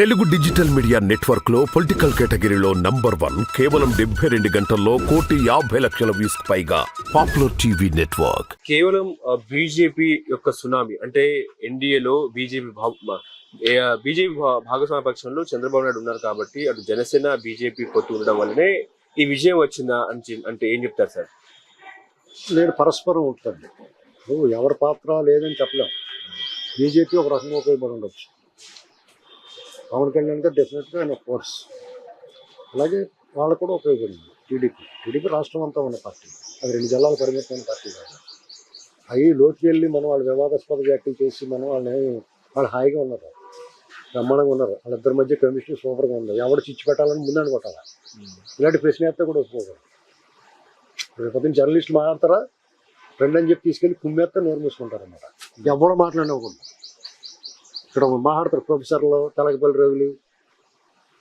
Telugu digital media నెట్వర్క్లో political కేటగిరీలో number one కేవలం డెబ్బై రెండు గంటల్లో కోటి యాభై లక్షల వ్యూస్ పైగా పాపులర్ టీవీ నెట్వర్క్. కేవలం బీజేపీ యొక్క సునామీ అంటే ఎన్డీఏలో బీజేపీ బీజేపీ భాగస్వామ్య పక్షంలో చంద్రబాబు నాయుడు ఉన్నారు కాబట్టి అటు జనసేన బీజేపీ పొత్తు ఉండడం వల్లనే ఈ విజయం వచ్చిందా అని అంటే ఏం చెప్తారు సార్? నేను పరస్పరం ఉంటుంది నువ్వు ఎవరి పాత్ర లేదని చెప్పలేం. బీజేపీ ఒక రకంగా ఉపయోగపడి ఉండొచ్చు. పవన్ కళ్యాణ్ గారు డెఫినెట్గా ఆయన ఫోర్స్ అలాగే వాళ్ళకు కూడా ఉపయోగపడింది టీడీపీ టీడీపీ రాష్ట్రం అంతా ఉన్న పార్టీ. అది రెండు జిల్లాల పరిమితమైన పార్టీ కాదు. అవి లోతుకి వెళ్ళి మనం వాళ్ళు వివాదాస్పద వ్యాఖ్యలు చేసి మనం వాళ్ళని వాళ్ళు హాయిగా ఉన్నారు. బ్రహ్మాండంగా ఉన్నారు. వాళ్ళిద్దరి మధ్య కెమిస్ట్రీ సూపర్గా ఉంది. ఎవడు చిచ్చు పెట్టాలని ముందని కొట్టాలి? ఇలాంటి ప్రశ్న వేస్తే కూడా ఒప్పుకోగలరు రేపు పొద్దున్న జర్నలిస్ట్ మాట్లాడతారా? ఫ్రెండ్ అని చెప్పి తీసుకెళ్ళి కుమ్మేస్తే నోరు మూసుకుంటారు అనమాట ఎవరు మాట్లాడకుండా ఇక్కడ మాట్లాడతారు ప్రొఫెసర్లు తలకపల్లి రవులు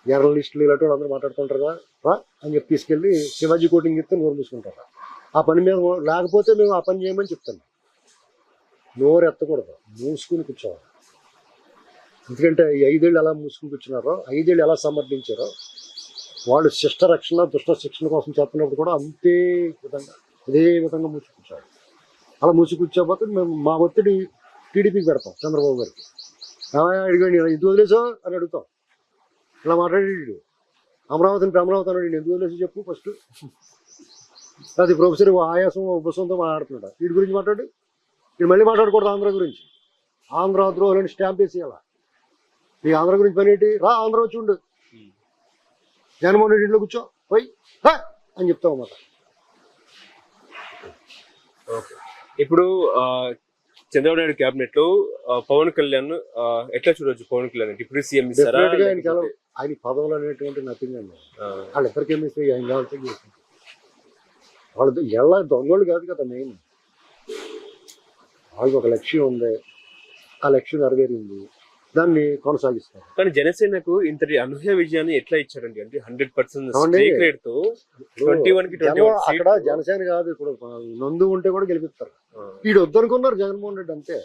జర్నలిస్టులు ఇలాంటి వాళ్ళు అందరూ మాట్లాడుతుంటారు కదా రా అని చెప్పి తీసుకెళ్ళి శివాజీ కోటింగ్ చెప్తే నోరు మూసుకుంటారు. ఆ పని మీద లేకపోతే మేము ఆ పని చేయమని చెప్తాను. నోరు ఎత్తకూడదు మూసుకుని కూర్చోవాలి. ఎందుకంటే ఈ ఐదేళ్ళు ఎలా మూసుకుని కూర్చున్నారో ఐదేళ్ళు ఎలా సమర్థించారో వాళ్ళు శిష్ట రక్షణ దుష్ట శిక్షణ కోసం చెప్తున్నప్పుడు కూడా అంతే విధంగా అదే విధంగా మూసి కూర్చోవాలి. అలా మూసి కూర్చోకపోతే మేము మా ఒత్తిడి టీడీపీకి పెడతాం చంద్రబాబు గారికి. అడిగండి ఎందుకు వదిలేసో అని అడుగుతాం ఇలా మాట్లాడి అమరావతిని అమరావతి అన్నాడు. ఎందుకు వదిలేసి చెప్పు ఫస్ట్ అది ప్రొఫెసర్ ఆయాసం ఉపసంతో మాట్లాడుతున్నాడు. వీటి గురించి మాట్లాడు. వీడు మళ్ళీ మాట్లాడకూడదు ఆంధ్ర గురించి. ఆంధ్ర ద్రోహులని స్టాంప్ వేసేయాలా? నీ ఆంధ్ర గురించి పని ఏంటి? రా ఆంధ్ర వచ్చి ఉండు. జగన్మోహన్ రెడ్డి ఇంట్లో కూర్చో. పోయి అని చెప్తాం అన్నమాట. ఇప్పుడు చంద్రబాబు నాయుడు క్యాబినెట్లో పవన్ కళ్యాణ్ ఎట్లా చూడొచ్చు పవన్ కళ్యాణ్? ఇప్పుడు సీఎం ఇస్తారా? ఆయన పదవులు అనేటువంటి నథింగ్ అండి. ఆ, వాళ్ళిద్దరికి ఏమి ఇస్తే ఆయన కావాల్సి చేసుకుంటారు వాళ్ళు ఎలా దొంగలు కాదు కదా మెయిన్ వాళ్ళకి ఒక లక్ష్యం ఉంది. ఆ లక్ష్యం నెరవేరింది. దాన్ని కొనసాగిస్తారు. కానీ జనసేనకు ఇంతటి అనూహ్య విజయాన్ని ఎట్లా ఇచ్చారండి? అంటే హండ్రెడ్ పర్సెంట్తో ట్వంటీ వన్కి ట్వంటీ జనం అక్కడ జనసేన కాదు ఇప్పుడు నందు ఉంటే కూడా గెలిపిస్తారు. వీడు వద్దనుకున్నారు జగన్మోహన్ రెడ్డి అంతే.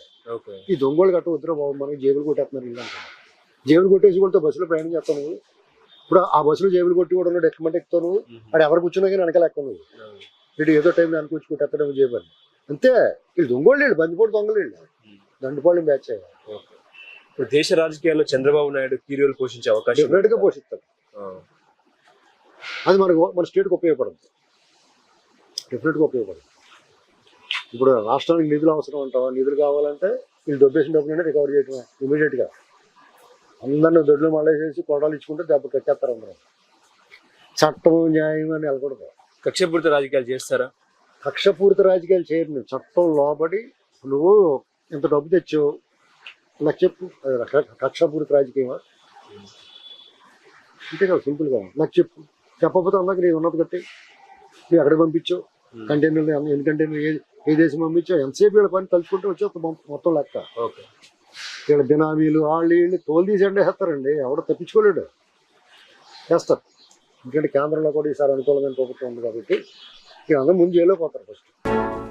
ఈ దొంగలు గట్ట వద్దురా బాబు మనకి జేబులు కొట్టేస్తున్నారు జేబులు కొట్టేసి కూడా బస్సులో ప్రయాణం చేస్తాను ఇప్పుడు ఆ బస్సులో జేబులు కొట్టి కూడా ఉన్నాడు ఎక్కమంటే ఎక్కుతావు నువ్వు వాడు ఎవరు కూర్చున్నా కానీ వెనకాల ఎక్కువ నువ్వు. వీడు ఏదో టైంలో అనుకూర్చి కొట్టేస్తాడు జేబుని అంతే. వీళ్ళు దొంగలు వీళ్ళు బందిపోటు దొంగలు వీళ్ళు. దండుపాళ్ళు బ్యాచ్ ఇప్పుడు దేశ రాజకీయాల్లో చంద్రబాబు నాయుడు కీరియలు పోషించే అవకాశం పోషిస్తారు అది మనకు మన స్టేట్కి ఉపయోగపడుతుంది డెఫినెట్గా ఉపయోగపడుతుంది ఇప్పుడు రాష్ట్రానికి నిధులు అవసరం అంటావా? నిధులు కావాలంటే వీళ్ళు దొబ్బేసిన డబ్బులు రికవర్ చేయటమే ఇమీడియట్గా అందరిని దొడ్లు మళ్ళేసేసి కొడాలు ఇచ్చుకుంటే దెబ్బ కట్టేస్తారు అందరూ. చట్టం న్యాయం అని వెళ్ళకూడదు. కక్షపూరిత రాజకీయాలు చేస్తారా? కక్షపూరిత రాజకీయాలు చేయరు. నువ్వు చట్టం లోబడి నువ్వు ఇంత డబ్బు తెచ్చావు. నాకు చెప్పు. కక్షపూరిత రాజకీయమా? అంతే కదా సింపుల్గా. నాకు చెప్పు. చెప్పకపోతే అందరికి నేను ఉన్నది కట్టి నువ్వు ఎక్కడ పంపించావు? కంటైనర్లు ఎన్ని- కంటైనర్ ఏ ఏ దేశం పంపించావు? ఎంతసేపు వీళ్ళ పని తలుచుకుంటే వచ్చి ఒక మొ- మొత్తం లెక్క. ఓకే. వీళ్ళ బినామీలు వాళ్ళు వీళ్ళు తోలు తీసి వేస్తారండి ఎవడో తప్పించుకోలేడు. చేస్తారు. ఎందుకంటే కేంద్రంలో కూడా ఈసారి అనుకూలమైన ప్రభుత్వం ఉంది కాబట్టి వీళ్ళందరూ ముందు జైల్లో పోతారు ఫస్ట్.